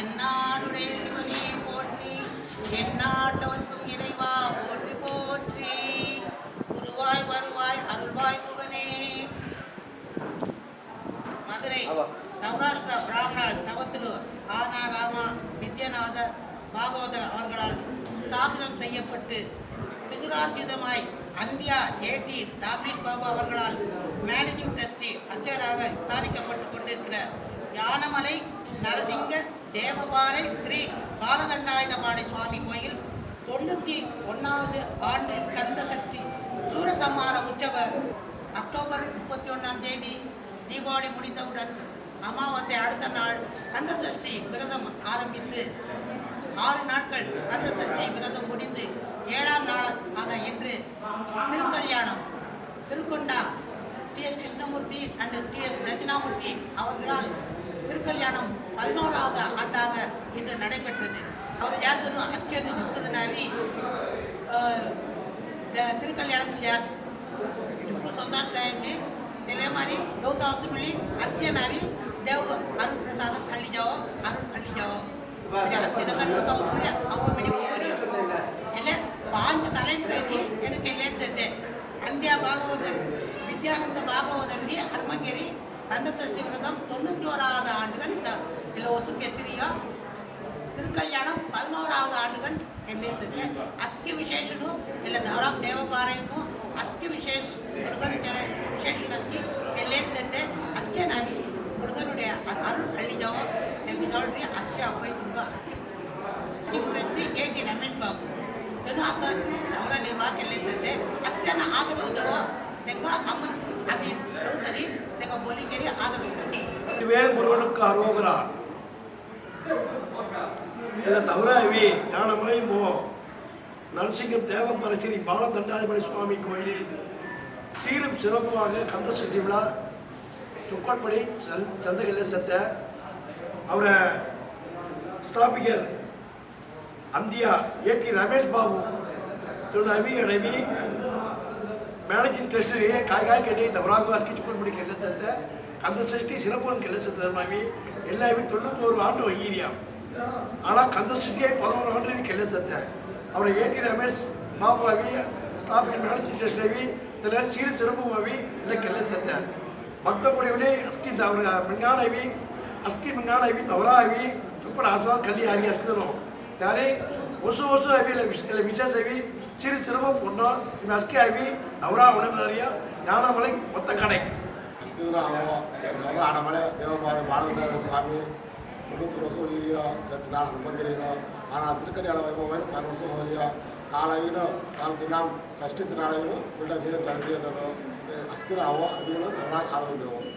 தென்னாடுடைய சிவனே போற்றி எந்நாட்டவர்க்கும் இறைவா போற்றி போற்றி. குருவாய் வருவாய் அருள்வாய் குகனே. மதுரை சௌராஷ்டிரா பிராமணர் தவத்திரு ஆனா ராமா வித்யநாத பாகவதர் அவர்களால் ஸ்தாபிதம் செய்யப்பட்டு பிதுரார்ஜிதமாய் அந்தியா ஏடி பாபு அவர்களால் மேனேஜிங் ட்ரஸ்டி அர்ச்சகராக ஸ்தானிக்கப்பட்டு கொண்டிருக்கிற யானமலை நரசிங்க தேவபாறை ஸ்ரீ பாலதண்டாயுதபாணி சுவாமி கோயில் தொண்ணூற்றி ஒன்றாவது ஆண்டு ஸ்கந்த சக்தி சூரசம்மார உற்சவ அக்டோபர் முப்பத்தி ஒன்றாம் தேதி தீபாவளி முடிந்தவுடன் அமாவாசை அடுத்த நாள் கந்த சஷ்டி விரதம் ஆரம்பித்து ஆறு நாட்கள் கந்த சஷ்டி விரதம் முடிந்து ஏழாம் நாள் ஆன இன்று திருக்கல்யாணம். Thirukonda T S Krishnamurthy and T S Dakshinamurthy அவர்களால் திருக்கல்யாணம் பதினோராவது ஆண்டாக இன்று நடைபெற்றது அவர் யாத்தனும் அஸ்கர்னு చుక్కుదనావి திருக்கல்யாணம் சியாஸ் చుక్కు సందాశ్రయించి తెలియమని లోత అసుమిళ్ళి అస్కేనావి దేవ్ అరుణ్ ప్రసాద్ కళ్ళిజావో అరుణ్ కళ్ళిజావో అస్కేదగా లోత అసుమిళ్ళి అవమిడి ఓరి ಎಲ್ಲ ಪಾಂಚ ತಲೆಮುರೆಯಲ್ಲಿ ಏನು ತಿಳಿಸಿದ್ದೆ ಅಂದ್ಯ ಭಾಗವತ ವಿದ್ಯಾನಂದ ಭಾಗವದಲ್ಲಿ ಹನುಮಗಿರಿ ಕಂದಸಷ್ಟಿ ವ್ರತಂ தொண்ணூற்றி ஓராவது ஆண்டுகள் இந்த இல்லை ஒசுக்கு எத்திரியோ திருக்கல்யாணம் பதினோராவது ஆண்டுகள் எல்லை செஞ்சு அஸ்கி விசேஷனு இல்லை தவறாம் தேவபாறையும் அஸ்கி விசேஷ் முருகன் ஜன விசேஷன் அஸ்கி எல்லை சேர்த்து அஸ்கே நாவி முருகனுடைய அ- அருள் கள்ளிஜாவோ ತೆಗೆದೊಳ್ರಿ ಅಷ್ಟೇ ಅಬ್ಬೈತಿದ್ದು ಅಷ್ಟೇ ನಿಮ್ಮ ಪ್ರಶ್ನೆ ಏಟಿ ರಮೇಶ್ ಬಾಬು ತೆನು ಅಕ್ಕ ಅವರ ನಿರ್ವಾಹಕ ಸೇರ್ತೆ ಅಷ್ಟೇನ ಆಗಬಹುದು ತೆಗ ಅಮ್ಮನ್ ಅಮಿ வேல் முருகனுக்கு அரோகிறார் இதை தவிர இவி ஞானமலையும் போவோம். நரசிங்கம் தேவ பரசிரி பாலதண்டாதிபதி சுவாமி கோயிலில் சீரும் சிறப்புமாக கந்தசஷ்டி விழா சுக்கோட்படி சந்தகலை சத்த அவரை ஸ்தாபிகர் அந்தியா ஏ டி ரமேஷ் பாபு திரு ரவி ரவி मॅडमची ट्रस्टी हे काय काय केले தவறாக வாசிக்க சுக்குன்படி கெல்லச்சத்தை கந்த சஷ்டி சிறப்புன்னு கெல்லச்சத்தை மாமி எல்லாமே தொண்ணூத்தோரு ஆண்டு வகிரியாம் ஆனால் கந்த சஷ்டியை பதினோரு ஆண்டு கெல்லச்சத்தை அவரை ஏடி ரமேஷ் மாபாவி ஸ்தாபிக்க மேடத்தி ட்ரஸ்டி இதில் சீர சிறப்பு மாவி இல்லை கெல்லச்சத்தை பக்த முடிவுனே அஸ்கி அவர் மின்னானவி அஸ்கி மின்னானவி தவறாவி துப்பட ஆசுவா கல்வி ஆகி அஸ்கிதனும் ત્યારે ઓછું ઓછું આવી એટલે વિશેષ આવી சிறு சிறுவம் கொண்டோம் இந்த அஸ்கியாவி நவரா உடம்புலறியா ஞானமலை மொத்த கடை ஆனமலை தேவபாதை பாலகுண்டார சுவாமி தொண்ணூத்தொரு வருஷம் ஓரியும் இருபத்தி நாலு முப்பத்தெரியும் ஆனால் திருக்கல்யாண வைபவம் பதினொரு வருஷம் ஓரியும் நாளவினும் நாளைக்கு நாம் சஷ்டி திருநாளவினும் பிள்ளை சந்திரியதனும் அஸ்கிராவோ அதுகளும் நல்லா காதலும் தேவோம்